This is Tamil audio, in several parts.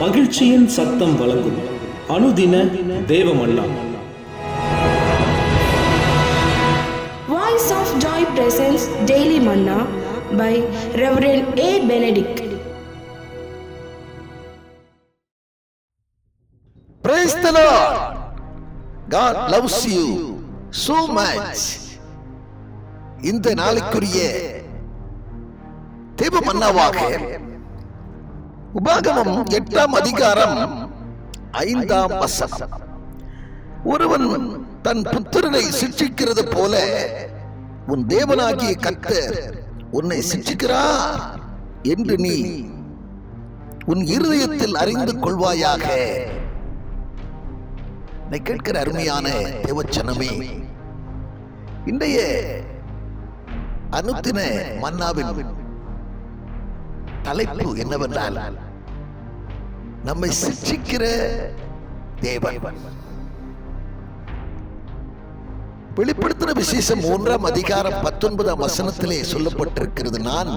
மகிழ்ச்சியின் சத்தம் வழங்கும் அனுதின தேவமல்லா Voice of Joy presents Daily Manna by Reverend A. Benedict. Praise the Lord. God loves you so much. இந்த நாளுக்குரிய தேவ மன்னாவாக உபாகமம் எட்டாம் அதிகாரம் ஐந்தாம் வசனம். ஒருவன் தன் புத்திரனை சிக்ஷிக்கிறது போல உன் தேவனாகிய கர்த்தர் உன்னை சிக்ஷிக்கிறார் என்று நீ உன் இருதயத்தில் அறிந்து கொள்வாயாக. என்னை கேட்கிற அருமையான தேவச்சனமே. இன்றைய அனுத்தின மன்னாவின் தலைப்பு என்னவென்றால் நம்மை சிக்ஷிக்கிற தேவன். வெளிப்படுத்தின விசேஷம் மூன்றாம் அதிகாரம் பத்தொன்பதாம் வசனத்திலே சொல்லப்பட்டிருக்கிறது. நான்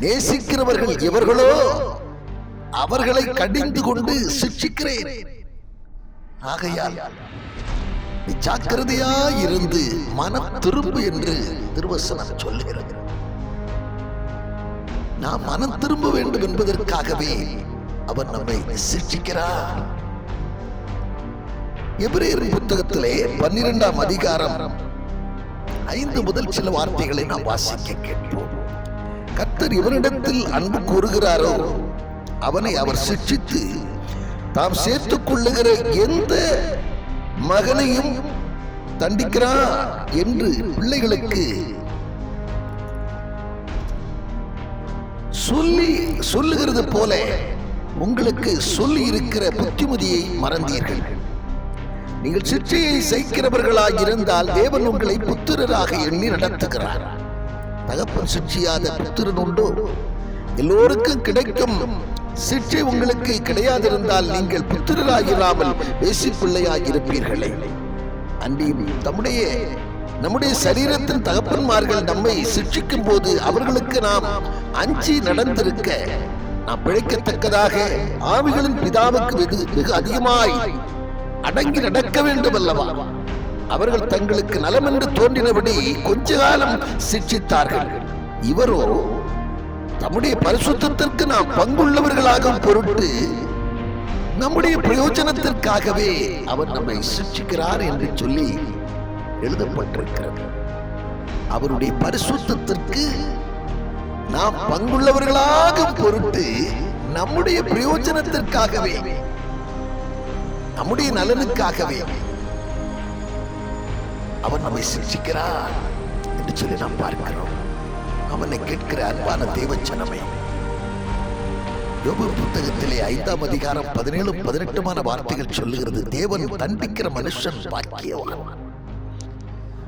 நேசிக்கிறவர்கள் எவர்களோ அவர்களை கடிந்து கொண்டு சிக்ஷிக்கிறேன் ஆகையால் ஜாக்கிரதையா இருந்து மனம் திரும்பு என்று திருவசனம் சொல்லுகிறது நாம் மனம் திரும்ப வேண்டும் என்பதற்காகவே அவர் நம்மை சிக்ஷிக்கிறார் எபிரேயர் புத்தகத்திலே பன்னிரெண்டாம் அதிகாரம் ஐந்து முதல் சில வார்த்தைகளை நாம் வாசிக்க கேட்போம். கர்த்தர் இவனிடத்தில் அன்பு கூறுகிறாரோ அவனை அவர் சிக்ஷித்து தாம் சேர்த்துக் கொள்ளுகிற எந்த மகனையும் தண்டிக்கிறார் என்று பிள்ளைகளுக்கு சொல்லி சொல்லுகிறது போல உங்களுக்கு சொல்லி இருக்கிற புத்திமதியை மறந்தீர்கள். நீங்கள் சிற்றையை செய்கிறவர்களாக இருந்தால் தேவன் உங்களை புத்திரராக எண்ணி நடத்துகிறார். தகப்பன் சிற்சியாத புத்திரன் உண்டோ? எல்லோருக்கும் கிடைக்கும். சிற்றை உங்களுக்கு கிடையாதிருந்தால் நீங்கள் புத்திரராகிராமல் பேசி பிள்ளையாகிருப்பீர்களே அன்றியும் தம்முடைய நம்முடைய சரீரத்தின் தகப்பன்மார்கள் நம்மை சிக்ஷிக்கும் போது அவர்களுக்கு நாம் அஞ்சி நடந்திருக்க நாம் பிழைக்கத்தக்கதாக ஆவிகளின் பிதாவுக்கு வெகு வெகு அதிகமாய் அடங்கி நடக்க வேண்டும் அல்லவா அவர்கள் தங்களுக்கு நலமென்று தோன்றினபடி கொஞ்ச காலம் சிக்ஷித்தார்கள் இவரோ நம்முடைய பரிசுத்தத்திற்கு நாம் பங்குள்ளவர்களாகும் பொருட்டு நம்முடைய பிரயோஜனத்திற்காகவே அவர் நம்மை சிக்ஷிக்கிறார் என்று சொல்லி எழுதப்பட்டிருக்கிறது. அவருடைய பரிசுத்தத்திற்கு நாம் பங்குள்ளவர்களாக பொருட்டு நம்முடைய பிரயோஜனத்திற்காகவே நம்முடைய நலனுக்காகவே அவன் நம்மை சிக்ஷிக்கிறார் என்று சொல்லி நாம் பார்க்கிறோம். அவனை கேட்கிற அன்பான தேவச்சனமே யோபு புத்தகத்திலே ஐந்தாம் அதிகாரம் பதினேழு பதினெட்டுமான வார்த்தைகள் சொல்லுகிறது தேவன் தண்டிக்கிற மனுஷன் பாக்கியவான்.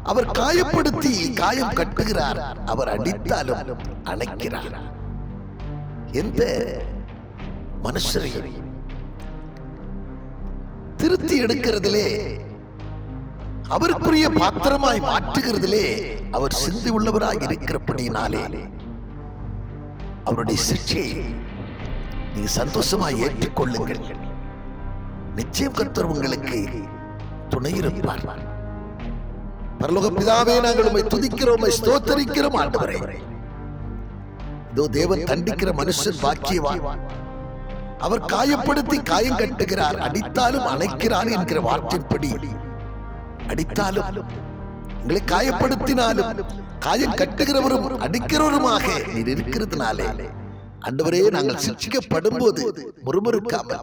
அவர் காயப்படுத்தி காயம் கட்டுகிறார். அவர் அடித்தாலும் அணைக்கிறார். எந்த மனுஷரை திருத்தி எடுக்கிறதிலே அவருக்குரிய பாத்திரமாய் மாற்றுகிறதிலே அவர் சிந்தி உள்ளவராய் இருக்கிறபடியினாலே அவருடைய சிக்ஷையை நீங்க சந்தோஷமாய் ஏற்றுக்கொள்ளுங்கள். நிச்சயம் கர்த்தர் உங்களுக்கு துணை இருப்பார் பரலோக பிதாவே நாங்கள் உண்மை துதிக்கிறோம் உம்மை ஸ்தோத்தரிக்கிறோம் ஆண்டவரே. இதோ தேவன் தண்டிக்கிற மனுஷன் பாக்கியவான். அவர் காயப்படுத்தி காயம் கட்டுகிறார் அடித்தாலும் அணைக்கிறார் என்கிற வார்த்தைப்படி அடித்தாலும் உங்களை காயப்படுத்தினாலும் காயம் கட்டுகிறவரும் அடிக்கிறவருமாக நீர் இருக்கிறதுனாலே. ஆண்டவரே நாங்கள் சிக்ஷிக்கப்படும் போது முறுமுறுக்காமல்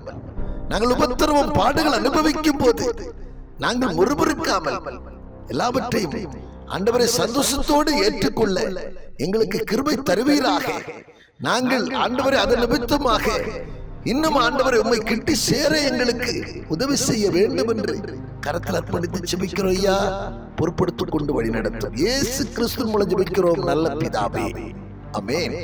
நாங்கள் உபத்திரவம் பாடுகள் அனுபவிக்கும் போது நாங்கள் முறுமுறுக்காமல் எல்லாவற்றையும் ஆண்டவரை சந்தோஷத்தோடு ஏற்றுக்கொள்ள எங்களுக்கு கிருபை தருவீராக. நாங்கள் ஆண்டவரை அதன் நிமித்தமாக இன்னும் ஆண்டவரை உம்மை கிட்டி சேர எங்களுக்கு உதவி செய்ய வேண்டும் என்று கரத்தில் அர்ப்பணித்து ஜெபிக்கிறோம் ஐயா. பொறுப்படுத்திக் கொண்டு வழி நடத்தும் இயேசு கிறிஸ்து மூலம் ஜெபிக்கிறோம். நல்ல பிதாவே. அமேன்